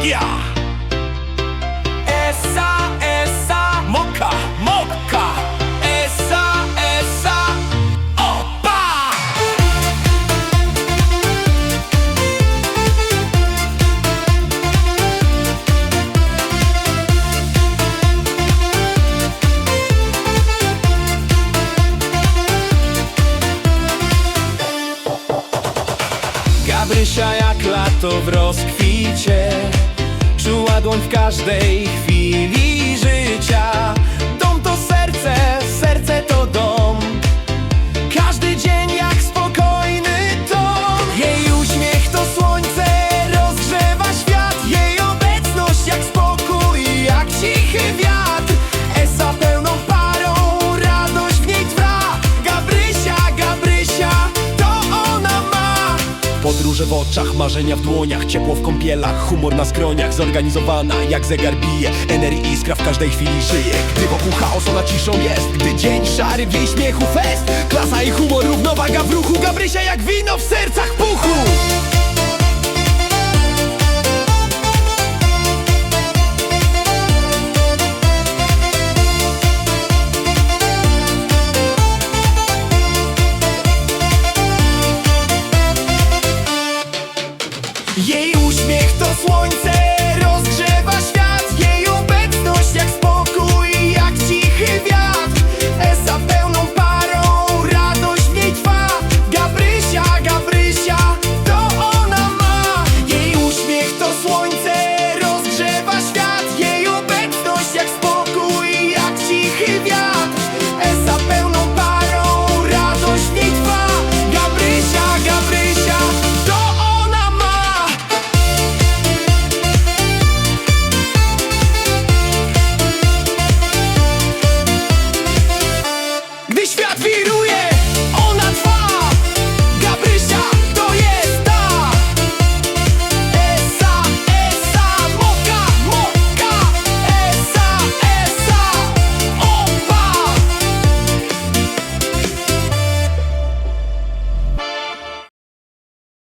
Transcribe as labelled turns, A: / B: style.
A: Maria
B: Esa, esa,
A: Moka, Mokka
B: esa, esa.
A: Opa! Gabrysia jak lato w rozkwicie Czuła dłoń w każdej chwili Podróże w oczach, marzenia w dłoniach Ciepło w kąpielach, humor na skroniach Zorganizowana jak zegar bije Energii iskra w każdej chwili żyje. Gdy wokół chaos ona ciszą jest Gdy dzień szary w jej śmiechu fest Klasa i humor, równowaga w ruchu Gabrysia jak wino w sercach puchu słońce.